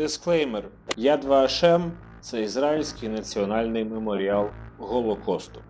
Дисклеймер: Яд Вашем це ізраїльський національний меморіал Голокосту.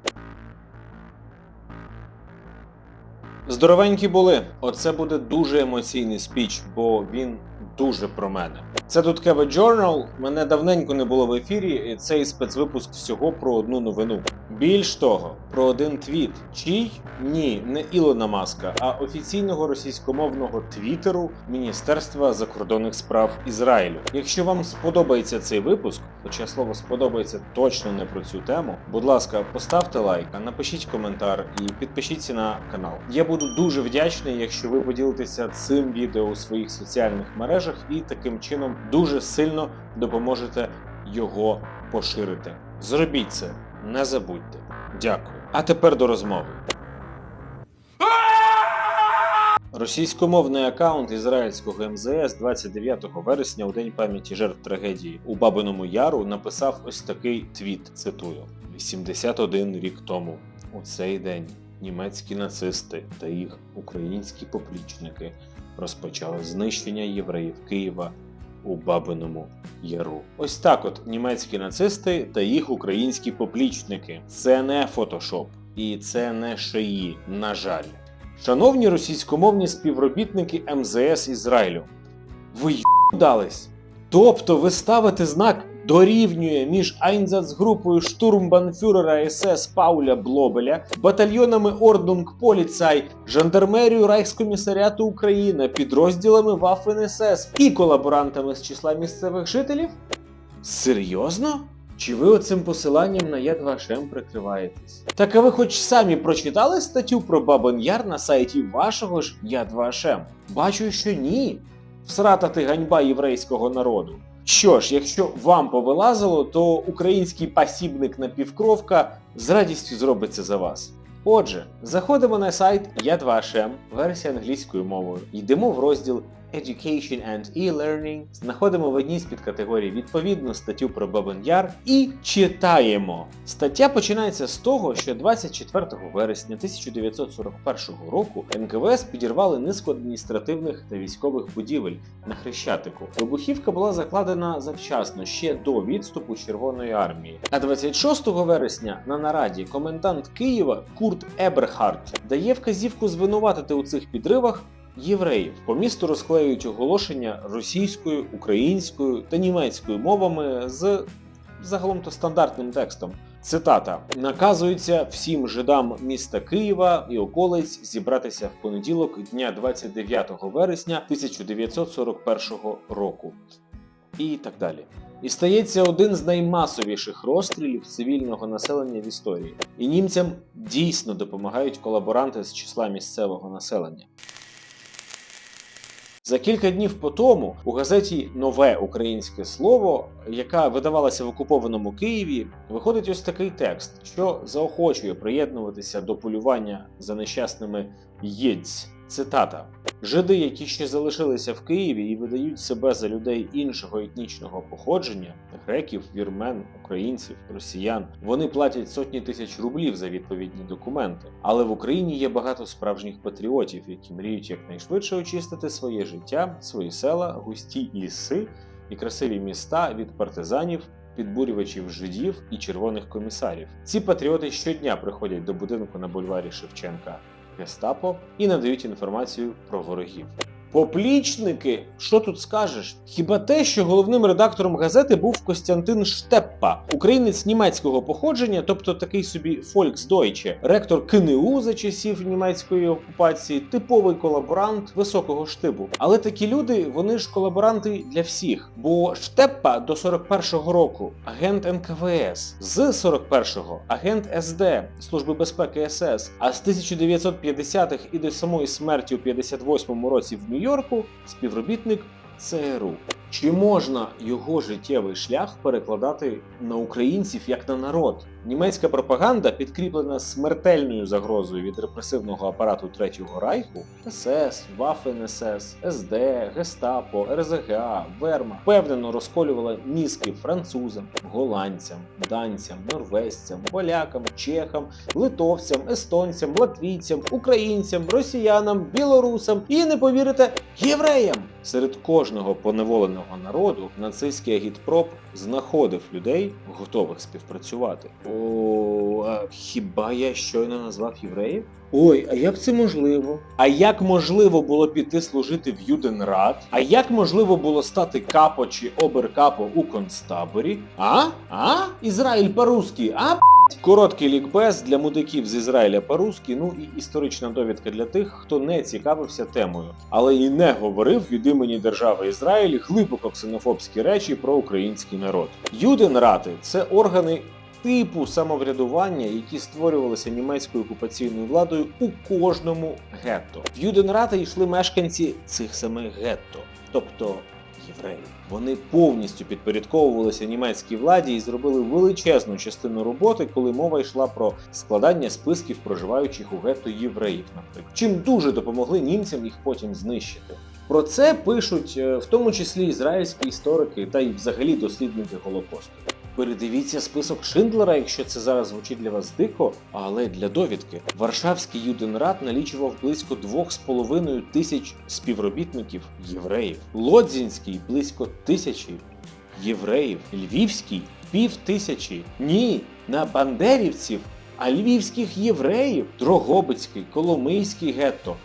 Здоровенькі були. Оце буде дуже емоційний спіч, бо він дуже про мене. Це тут Кева Journal. Мене давненько не було в ефірі, цей спецвипуск всього про одну новину. Більш того, про один твіт. Чий? Ні, не Ілона Маска, а офіційного російськомовного твіттеру Міністерства закордонних справ Ізраїлю. Якщо вам сподобається цей випуск, хоча слово сподобається точно не про цю тему, будь ласка, поставте лайк, напишіть коментар і підпишіться на канал. Я буду дуже вдячний, якщо ви поділитеся цим відео у своїх соціальних мережах і таким чином дуже сильно допоможете його поширити. Зробіть це, не забудьте. Дякую. А тепер до розмови. Російськомовний аккаунт ізраїльського МЗС 29 вересня у день пам'яті жертв трагедії у Бабиному Яру написав ось такий твіт. Цитую: 81 рік тому у цей день німецькі нацисти та їх українські поплічники розпочали знищення євреїв Києва у Бабиному Яру. Ось так от німецькі нацисти та їх українські поплічники. Це не фотошоп і це не шиї, на жаль. Шановні російськомовні співробітники МЗС Ізраїлю, ви дались. Тобто ви ставите знак дорівнює між Айнзацгрупою штурмбанфюрера СС Пауля Блобеля, батальйонами Орднунг Поліцай, жандармерію Райхскомісаріату України, підрозділами Waffen СС і колаборантами з числа місцевих жителів? Серйозно? Чи ви оцим посиланням на Яд Вашем прикриваєтесь? Так а ви хоч самі прочитали статтю про Бабин Яр на сайті вашого ж Яд Вашем? Бачу, що ні. Всрата ти ганьба єврейського народу. Що ж, якщо вам повилазило, то український пасібник напівкровка з радістю зробить це за вас. Отже, заходимо на сайт Ядвашем, версія англійською мовою, йдемо в розділ Education and E-Learning, знаходимо в одній з підкатегорій відповідну статтю про Бабин Яр і читаємо. Стаття починається з того, що 24 вересня 1941 року НКВС підірвали низку адміністративних та військових будівель на Хрещатику. Вибухівка була закладена завчасно ще до відступу Червоної армії. А 26 вересня на нараді комендант Києва Курт Еберхарт дає вказівку звинуватити у цих підривах євреїв. По місту розклеюють оголошення російською, українською та німецькою мовами з загалом то стандартним текстом. Цитата: наказується всім жидам міста Києва і околиць зібратися в понеділок дня 29 вересня 1941 року. І так далі. І стається один з наймасовіших розстрілів цивільного населення в історії. І німцям дійсно допомагають колаборанти з числа місцевого населення. За кілька днів по тому у газеті Нове українське слово, яка видавалася в окупованому Києві, виходить ось такий текст, що заохочує приєднуватися до полювання за нещасними єдць. Цитата: Жиди, які ще залишилися в Києві і видають себе за людей іншого етнічного походження греків, вірмен, українців, росіян, вони платять сотні тисяч рублів за відповідні документи. Але в Україні є багато справжніх патріотів, які мріють якнайшвидше очистити своє життя, свої села, густі ліси і красиві міста від партизанів. Підбурювачів жидів і червоних комісарів. Ці патріоти щодня приходять до будинку на бульварі Шевченка Гестапо і надають інформацію про ворогів. Поплічники, що тут скажеш? Хіба те, що головним редактором газети був Костянтин Штеппа, українець німецького походження, тобто такий собі Volksdeutsche, ректор КНУ за часів німецької окупації, типовий колаборант високого штибу. Але такі люди, вони ж колаборанти для всіх. Бо Штеппа до 41-го року агент НКВС, з 41-го агент СД Служби безпеки СС, а з 1950-х і до самої смерті у 58-му році в Нью-Йорку співробітник ЦРУ. Чи можна його життєвий шлях перекладати на українців як на народ? Німецька пропаганда, підкріплена смертельною загрозою від репресивного апарату Третього Райху, СС, Waffen СС, СД, Гестапо, РЗГА, Верма, впевнено розколювала мізки французам, голландцям, данцям, норвезцям, полякам, чехам, литовцям, естонцям, латвійцям, українцям, росіянам, білорусам і не повірите, євреям. Серед кожного поневоленого народу нацистський агітпроп знаходив людей, готових співпрацювати. О, а хіба я щойно назвав євреїв? Ой, а як це можливо? А як можливо було піти служити в Юденрат? А як можливо було стати капо чи оберкапо у концтаборі? А? А? Ізраїль по-русски, а? Короткий лікбез для мудаків з Ізраїля по-русски, ну і історична довідка для тих, хто не цікавився темою, але і не говорив від імені держави Ізраїль глибоко ксенофобські речі про український народ. Юденрати це органи. Типу самоврядування, які створювалися німецькою окупаційною владою у кожному гетто. В Юденрати йшли мешканці цих самих гетто, тобто євреї. Вони повністю підпорядковувалися німецькій владі і зробили величезну частину роботи, коли мова йшла про складання списків проживаючих у гетто євреїв, наприклад. Чим дуже допомогли німцям їх потім знищити. Про це пишуть е, в тому числі ізраїльські історики та й взагалі дослідники Голокосту. Передивіться список Шиндлера, якщо це зараз звучить для вас дико, але для довідки Варшавський Юденрат налічував близько 2,5 тисяч співробітників євреїв, Лодзінський близько тисячі євреїв, Львівський пів тисячі. Ні, на бандерівців, а львівських євреїв, Дрогобицький, Коломийський гетто.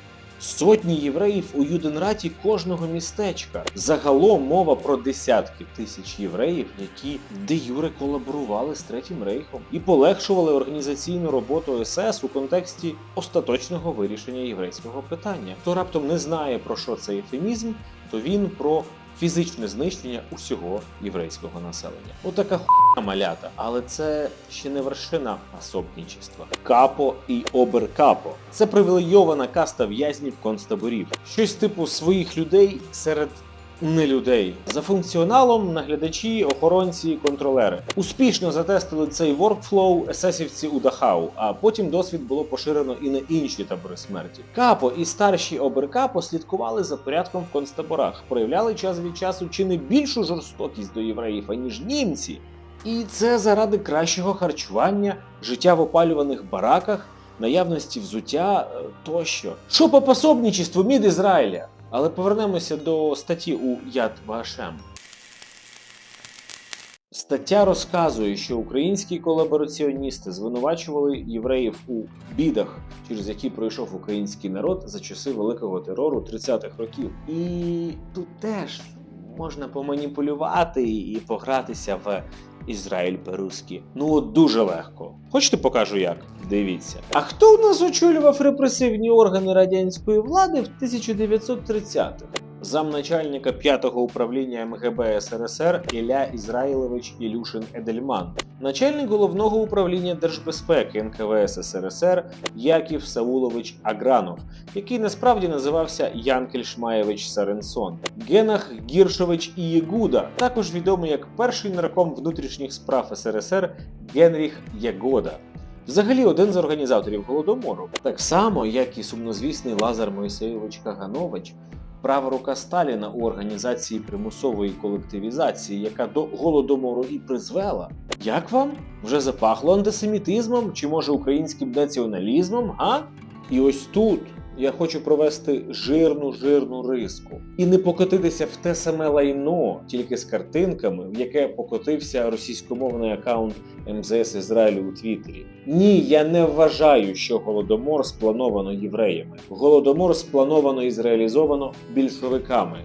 Сотні євреїв у Юденраті кожного містечка. Загалом мова про десятки тисяч євреїв, які де юре колаборували з Третім рейхом і полегшували організаційну роботу СС у контексті остаточного вирішення єврейського питання. Хто раптом не знає про що цей ефемізм, то він про фізичне знищення усього єврейського населення. Отака хуйня малята, але це ще не вершина особничества. Капо і оберкапо це привілейована каста в'язнів концтаборів, щось типу своїх людей серед. Не людей за функціоналом наглядачі, охоронці, контролери успішно затестили цей воркфлоу есесівці у Дахау, а потім досвід було поширено і на інші табори смерті. Капо і старші оберкапо слідкували за порядком в концтаборах, проявляли час від часу чи не більшу жорстокість до євреїв, аніж німці. І це заради кращого харчування, життя в опалюваних бараках, наявності взуття е, тощо. Що по пособничеству мід Ізраїля? Але повернемося до статті у Яд Вашем. Стаття розказує, що українські колабораціоністи звинувачували євреїв у бідах, через які пройшов український народ за часи великого терору 30-х років. І тут теж можна поманіпулювати і погратися в Ізраїль по-русски. Ну от дуже легко. Хочете покажу як? Дивіться. А хто у нас очолював репресивні органи радянської влади в 1930-х? Замначальника 5-го управління МГБ СРСР Ілля Ізраїлович Ілюшин Едельман, начальник головного управління держбезпеки НКВС СРСР Яків Саулович Агранов, який насправді називався Янкель Шмаєвич Саренсон, Генах Гіршович Ієгуда, також відомий як перший нарком внутрішніх справ СРСР Генріх Ягода. Взагалі один з організаторів голодомору, так само як і сумнозвісний Лазар Мойсеєвич Каганович, права рука Сталіна у організації примусової колективізації, яка до голодомору і призвела. Як вам? Вже запахло антисемітизмом чи може українським націоналізмом? А? І ось тут я хочу провести жирну жирну риску і не покотитися в те саме лайно, тільки з картинками, в яке покотився російськомовний аккаунт МЗС Ізраїлю у Твіттері. Ні, я не вважаю, що голодомор сплановано євреями. Голодомор сплановано і зреалізовано більшовиками.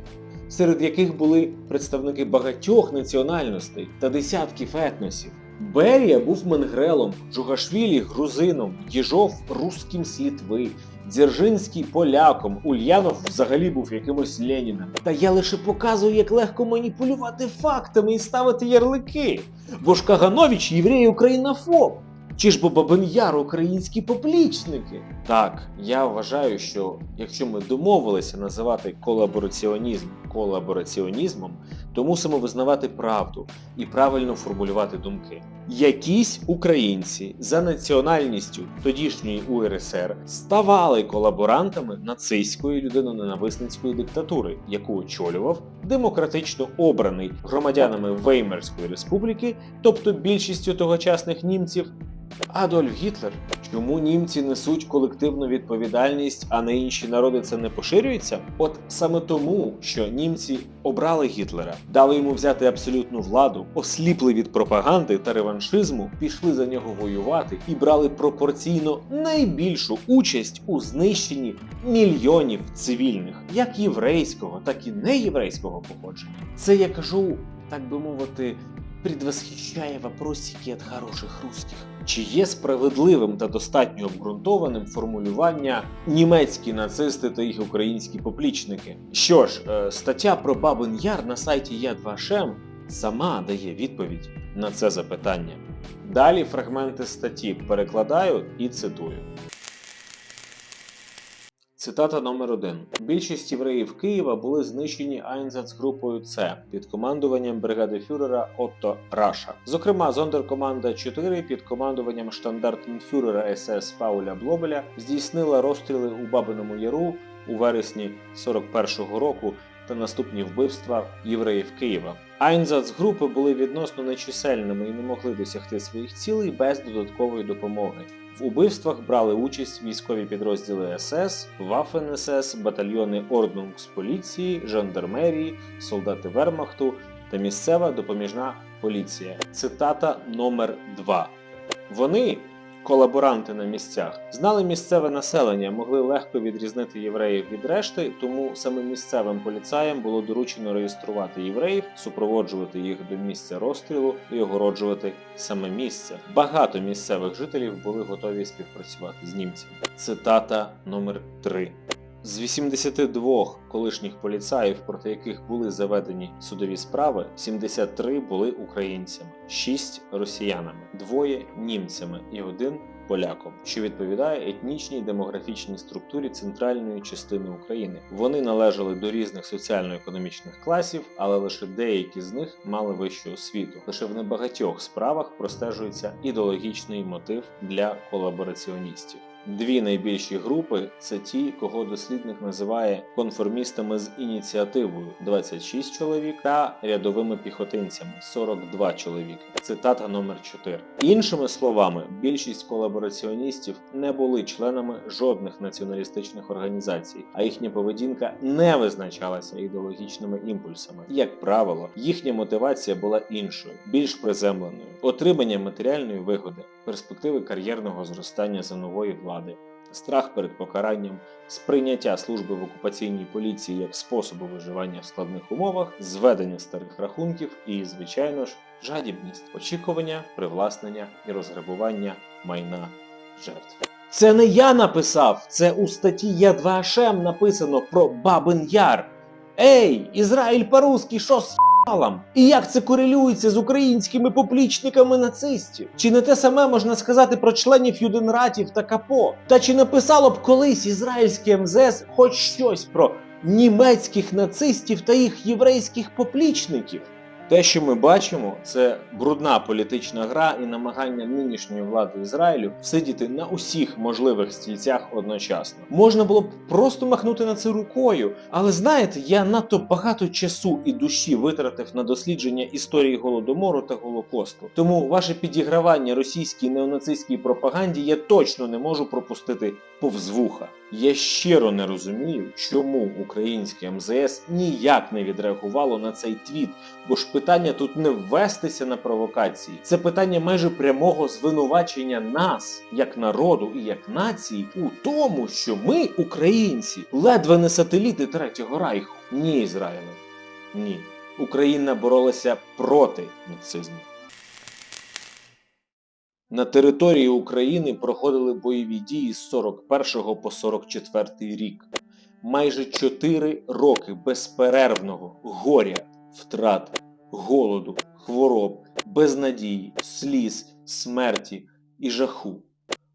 Серед яких були представники багатьох національностей та десятків етносів. Берія був менгрелом, Джугашвілі грузином, Єжов русським з Літви, Дзержинський поляком, Ульянов взагалі був якимось Леніним. Та я лише показую, як легко маніпулювати фактами і ставити ярлики. Бо ж Каганович єврей українофоб. Чи ж бо Бабин Яр українські поплічники? Так, я вважаю, що якщо ми домовилися називати колабораціонізм колабораціонізмом, то мусимо визнавати правду і правильно формулювати думки. Якісь українці за національністю тодішньої УРСР ставали колаборантами нацистської людиноненависницької диктатури, яку очолював демократично обраний громадянами Веймарської республіки, тобто більшістю тогочасних німців, Адольф Гітлер. Чому німці несуть колективну відповідальність, а на інші народи це не поширюється? От саме тому, що німці обрали Гітлера, дали йому взяти абсолютну владу, осліпли від пропаганди та реваншизму, пішли за нього воювати і брали пропорційно найбільшу участь у знищенні мільйонів цивільних, як єврейського, так і неєврейського походження. Це я кажу, так би мовити, предвосхищає вопросики від хороших русських. Чи є справедливим та достатньо обґрунтованим формулювання німецькі нацисти та їх українські поплічники? Що ж, е, стаття про Бабин Яр на сайті Ядвашем сама дає відповідь на це запитання. Далі фрагменти статті перекладаю і цитую. Цитата номер 1 Більшість євреїв Києва були знищені Айнзацгрупою С під командуванням бригади фюрера Отто Раша. Зокрема, зондеркоманда 4 під командуванням штандартенфюрера СС Пауля Блобеля здійснила розстріли у Бабиному Яру у вересні 41-го року та наступні вбивства євреїв Києва. Айнзацгрупи були відносно нечисельними і не могли досягти своїх цілей без додаткової допомоги. В убивствах брали участь військові підрозділи СС, Waffen СС, батальйони Орднунгсполіції, жандармерії, солдати Вермахту та місцева допоміжна поліція. Цитата номер 2 Вони, колаборанти на місцях, знали місцеве населення, могли легко відрізнити євреїв від решти, тому саме місцевим поліцаям було доручено реєструвати євреїв, супроводжувати їх до місця розстрілу і огороджувати саме місце. Багато місцевих жителів були готові співпрацювати з німцями. Цитата номер 3 з 82 колишніх поліцаїв, проти яких були заведені судові справи, 73 були українцями, 6 росіянами, двоє німцями і один поляком, що відповідає етнічній демографічній структурі центральної частини України. Вони належали до різних соціально-економічних класів, але лише деякі з них мали вищу освіту. Лише в небагатьох справах простежується ідеологічний мотив для колабораціоністів. Дві найбільші групи це ті, кого дослідник називає конформістами з ініціативою 26 чоловік та рядовими піхотинцями 42 чоловіки. Цитата номер 4. Іншими словами, більшість колабораціоністів не були членами жодних націоналістичних організацій, а їхня поведінка не визначалася ідеологічними імпульсами. Як правило, їхня мотивація була іншою, більш приземленою, отримання матеріальної вигоди, перспективи кар'єрного зростання за нової влади, страх перед покаранням, сприйняття служби в окупаційній поліції як способу виживання в складних умовах, зведення старих рахунків і, звичайно ж, жадібність, очікування, привласнення і розграбування майна жертв. Це не я написав, це у статті Я2Шем написано про Бабин Яр. Ей, Ізраїль по-русски, що з ***алом? І як це корелюється з українськими поплічниками нацистів? Чи не те саме можна сказати про членів Юденратів та Капо? Та чи написало б колись ізраїльське МЗС хоч щось про німецьких нацистів та їх єврейських поплічників? Те, що ми бачимо, це брудна політична гра і намагання нинішньої влади Ізраїлю сидіти на усіх можливих стільцях одночасно. Можна було б просто махнути на це рукою, але знаєте, я надто багато часу і душі витратив на дослідження історії голодомору та голокосту. Тому ваше підігравання російській неонацистській пропаганді я точно не можу пропустити повз вуха. Я щиро не розумію, чому українське МЗС ніяк не відреагувало на цей твіт, бо ж питання тут не ввестися на провокації. Це питання майже прямого звинувачення нас, як народу і як нації, у тому, що ми, українці, ледве не сателіти Третього Райху. Ні, Ізраїлю. Ні. Україна боролася проти нацизму. На території України проходили бойові дії з 41 по 44 рік. Майже 4 роки безперервного горя, втрат, голоду, хвороб, безнадії, сліз, смерті і жаху.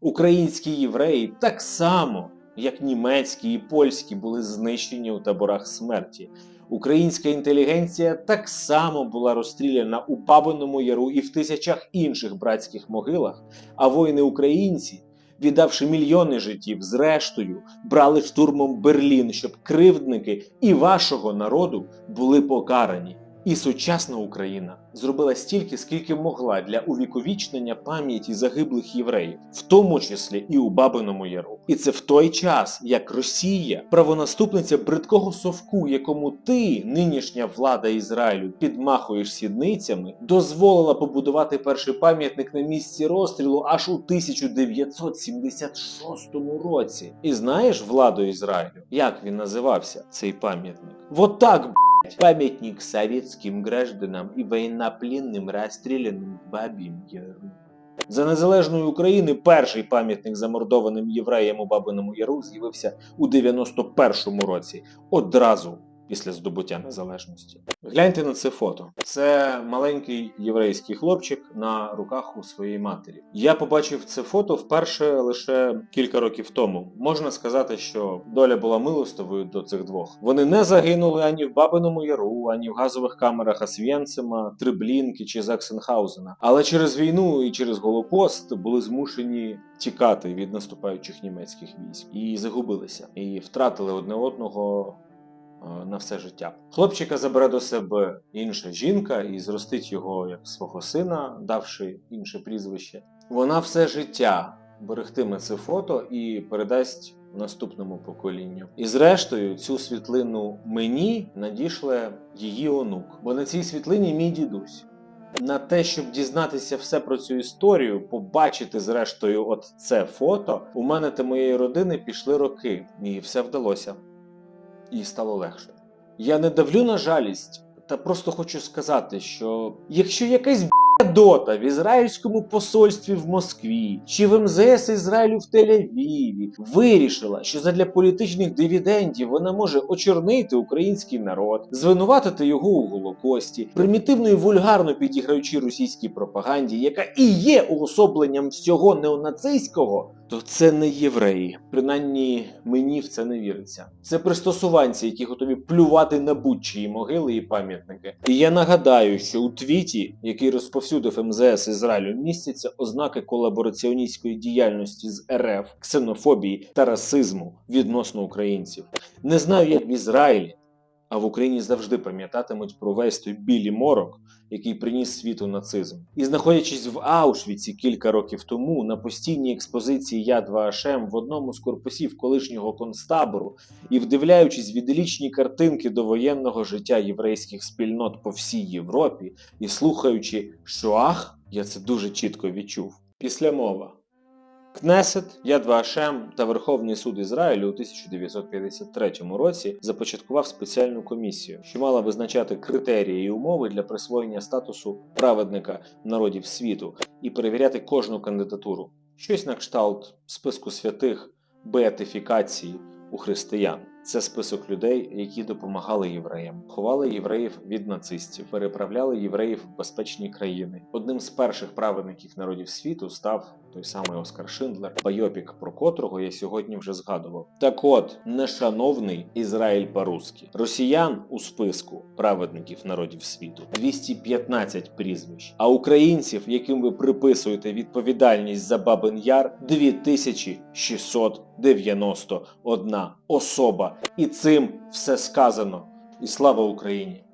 Українські євреї так само, як німецькі і польські, були знищені у таборах смерті. Українська інтелігенція так само була розстріляна у Бабиному Яру і в тисячах інших братських могилах, а воїни українці, віддавши мільйони життів, зрештою брали штурмом Берлін, щоб кривдники і вашого народу були покарані. І сучасна Україна зробила стільки, скільки могла для увіковічнення пам'яті загиблих євреїв, в тому числі і у Бабиному Яру. І це в той час, як Росія, правонаступниця бридкого совку, якому ти, нинішня влада Ізраїлю, підмахуєш сідницями, дозволила побудувати перший пам'ятник на місці розстрілу аж у 1976 році. І знаєш владу Ізраїлю, як він називався цей пам'ятник? Вот так, Памятник советским гражданам и военнопленным, расстрелянным в Бабьем Яру. За незалежної України перший пам'ятник замордованим євреям у Бабиному Яру з'явився у 91-му році, одразу після здобуття незалежності. Гляньте на це фото. Це маленький єврейський хлопчик на руках у своєї матері. Я побачив це фото вперше лише кілька років тому. Можна сказати, що доля була милостивою до цих двох. Вони не загинули ані в Бабиному Яру, ані в газових камерах Освєнцима, Триблінки чи Заксенхаузена. Але через війну і через Голокост були змушені тікати від наступаючих німецьких військ і загубилися, і втратили одне одного на все життя. Хлопчика забере до себе інша жінка і зростить його як свого сина, давши інше прізвище. Вона все життя берегтиме це фото і передасть наступному поколінню. І зрештою, цю світлину мені надішле її онук, бо на цій світлині мій дідусь. На те, щоб дізнатися все про цю історію, побачити зрештою от це фото, у мене та моєї родини пішли роки, і все вдалося. І стало легше. Я не давлю на жалість, та просто хочу сказати, що якщо якась дота в ізраїльському посольстві в Москві чи в МЗС Ізраїлю в Тель-Авіві вирішила, що задля політичних дивідендів вона може очорнити український народ, звинуватити його у Голокості, примітивно і вульгарно підіграючи російській пропаганді, яка і є уособленням всього неонацистського, то це не євреї. Принаймні мені в це не віриться. Це пристосуванці, які готові плювати на будь-чиї могили і пам'ятники. І я нагадаю, що у твіті, який розповсюдив МЗС Ізраїлю, містяться ознаки колабораціоністської діяльності з РФ, ксенофобії та расизму відносно українців. Не знаю, як в Ізраїлі. А в Україні завжди пам'ятатимуть про весь той білі морок, який приніс світу нацизм. І знаходячись в Аушвіці кілька років тому на постійній експозиції Яд Вашем в одному з корпусів колишнього концтабору і вдивляючись в іделічні картинки довоєнного життя єврейських спільнот по всій Європі, і слухаючи Шоах, я це дуже чітко відчув. Після мова. Кнесет, Яд Вашем та Верховний суд Ізраїлю у 1953 році започаткував спеціальну комісію, що мала визначати критерії і умови для присвоєння статусу праведника народів світу і перевіряти кожну кандидатуру. Щось на кшталт списку святих беатифікації у християн. Це список людей, які допомагали євреям, ховали євреїв від нацистів, переправляли євреїв в безпечні країни. Одним з перших праведників народів світу став той самий Оскар Шиндлер, байопік, про котрого я сьогодні вже згадував. Так от, нешановний Ізраїль по-русски. Росіян у списку праведників народів світу 215 прізвищ, а українців, яким ви приписуєте відповідальність за Бабин Яр, 2691 особа. І цим все сказано. І слава Україні!